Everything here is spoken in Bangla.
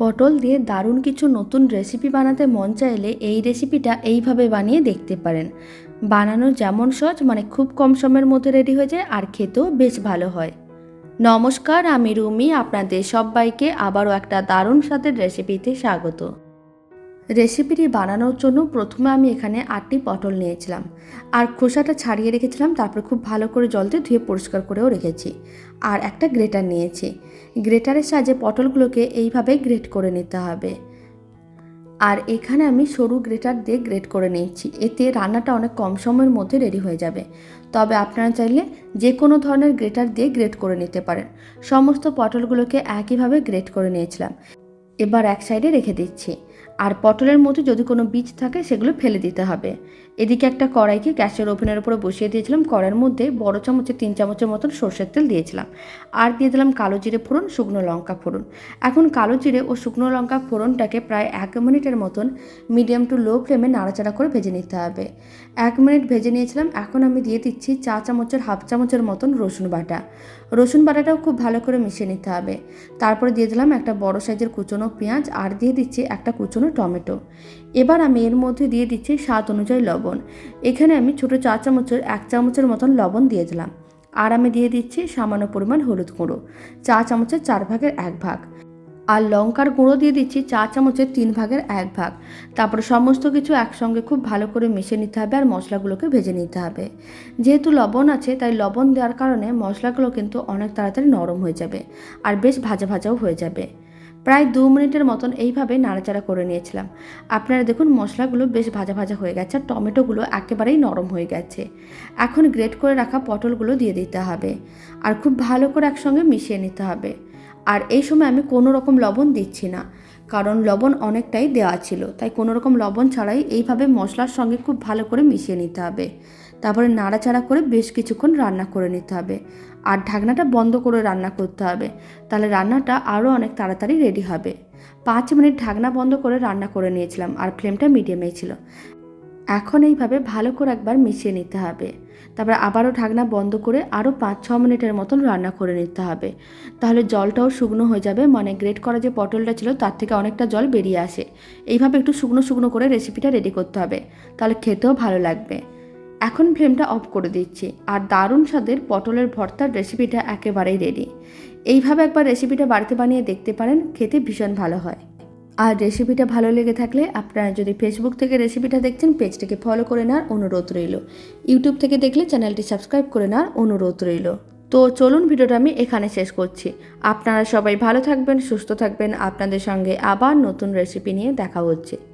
পটল দিয়ে দারুণ কিছু নতুন রেসিপি বানাতে মন চাইলে এই রেসিপিটা এইভাবে বানিয়ে দেখতে পারেন। বানানো যেমন সহজ মানে খুব কম সময়ের মধ্যে রেডি হয়ে যায় আর খেতেও বেশ ভালো হয়। নমস্কার, আমি রুমি, আপনাদের সবাইকে আবারও একটা দারুণ স্বাদের রেসিপিতে স্বাগত। রেসিপিটি বানানোর জন্য প্রথমে আমি এখানে আটটি পটল নিয়েছিলাম। আর খোসাটা ছাড়িয়ে রেখেছিলাম, তারপর খুব ভালো করে জল দিয়ে ধুয়ে পরিষ্কার করেও রেখেছি। আর একটা গ্রেটার নিয়েছি। গ্রেটারের সাহায্যে পটলগুলোকে এইভাবে গ্রেট করে নিতে হবে। আর এখানে আমি সরু গ্রেটার দিয়ে গ্রেট করে নিয়েছি। এতে রান্নাটা অনেক কম সময়ের মধ্যে রেডি হয়ে যাবে। তবে আপনারা চাইলে যে কোনো ধরনের গ্রেটার দিয়ে গ্রেট করে নিতে পারেন। সমস্ত পটলগুলোকে একইভাবে গ্রেট করে নিয়েছিলাম। এবার এক সাইডে রেখে দিচ্ছি। আর পটলের মধ্যে যদি কোনো বীজ থাকে, সেগুলো ফেলে দিতে হবে। এদিকে একটা কড়াইকে গ্যাসের ওভেনের উপরে বসিয়ে দিয়েছিলাম। কড়াইয়ের মধ্যে বড় চামচে, তিন চামচের মতন সর্ষের তেল দিয়েছিলাম। আর দিয়ে দিলাম কালো জিরে ফোড়ন, শুকনো লঙ্কা ফোড়ন। এখন কালো জিরে ও শুকনো লঙ্কা ফোড়নটাকে প্রায় এক মিনিটের মতন মিডিয়াম টু লো ফ্লেমে নাড়াচাড়া করে ভেজে নিতে হবে। এক মিনিট ভেজে নিয়েছিলাম। এখন আমি দিয়ে দিচ্ছি চা চামচের, হাফ চামচের মতন রসুন বাটা। রসুন বাটাটাও খুব ভালো করে মিশিয়ে নিতে হবে। তারপরে দিয়ে দিলাম একটা বড় সাইজের কুচনো পেঁয়াজ। আর দিয়ে দিচ্ছি একটা কুচনো টমেটো। এবার আমি এর মধ্যে দিয়ে দিচ্ছি স্বাদ অনুযায়ী লবণ। এখানে আমি ছোটো চা চামচের, এক চামচের মতন লবণ দিয়ে দিলাম। আর আমি দিয়ে দিচ্ছি সামান্য পরিমাণ হলুদ গুঁড়ো চা চামচের চার ভাগের এক ভাগ। আর লঙ্কার গুঁড়ো দিয়ে দিচ্ছি চা চামচের তিন ভাগের এক ভাগ। তারপরে সমস্ত কিছু একসঙ্গে খুব ভালো করে মিশে নিতে হবে আর মশলাগুলোকে ভেজে নিতে হবে। যেহেতু লবণ আছে, তাই লবণ দেওয়ার কারণে মশলাগুলো কিন্তু অনেক তাড়াতাড়ি নরম হয়ে যাবে আর বেশ ভাজা ভাজাও হয়ে যাবে। প্রায় দু মিনিটের মতন এইভাবে নাড়াচাড়া করে নিয়েছিলাম। আপনারা দেখুন, মশলাগুলো বেশ ভাজা ভাজা হয়ে গেছে আর টমেটোগুলো একেবারেই নরম হয়ে গেছে। এখন গ্রেট করে রাখা পটলগুলো দিয়ে দিতে হবে আর খুব ভালো করে একসঙ্গে মিশিয়ে নিতে হবে। আর এই সময় আমি কোনো রকম লবণ দিচ্ছি না, কারণ লবণ অনেকটাই দেওয়া ছিল, তাই কোনো রকম লবণ ছাড়াই এইভাবে মশলার সঙ্গে খুব ভালো করে মিশিয়ে নিতে হবে। তারপরে নাড়াচাড়া করে বেশ কিছুক্ষণ রান্না করে নিতে হবে। আর ঢাকনাটা বন্ধ করে রান্না করতে হবে। তাহলে রান্নাটা আরও অনেক তাড়াতাড়ি রেডি হবে। পাঁচ মিনিট ঢাকনা বন্ধ করে রান্না করে নিয়েছিলাম আর ফ্লেমটা মিডিয়ামে ছিল। এখন এইভাবে ভালো করে একবার মিশিয়ে নিতে হবে। তারপর আবারও ঢাকনা বন্ধ করে আরও পাঁচ ছ মিনিটের মতন রান্না করে নিতে হবে। তাহলে জলটাও শুকনো হয়ে যাবে। মানে গ্রেট করা যে পটলটা ছিল তার থেকে অনেকটা জল বেরিয়ে আসে। এইভাবে একটু শুকনো শুকনো করে রেসিপিটা রেডি করতে হবে। তাহলে খেতেও ভালো লাগবে। এখন ফ্লেমটা অফ করে দিচ্ছি আর দারুণ স্বাদের পটলের ভর্তার রেসিপিটা একেবারেই রেডি এইভাবে একবার রেসিপিটা বাড়িতে বানিয়ে দেখতে পারেন, খেতে ভীষণ ভালো হয়। আর রেসিপিটা ভালো লেগে থাকলে আপনারা যদি ফেসবুক থেকে রেসিপিটা দেখছেন, পেজটাকে ফলো করে নেওয়ার অনুরোধ রইল। ইউটিউব থেকে দেখলে চ্যানেলটি সাবস্ক্রাইব করে নেওয়ার অনুরোধ রইল। তো চলুন ভিডিওটা আমি এখানে শেষ করছি। আপনারা সবাই ভালো থাকবেন, সুস্থ থাকবেন। আপনাদের সঙ্গে আবার নতুন রেসিপি নিয়ে দেখা হচ্ছে।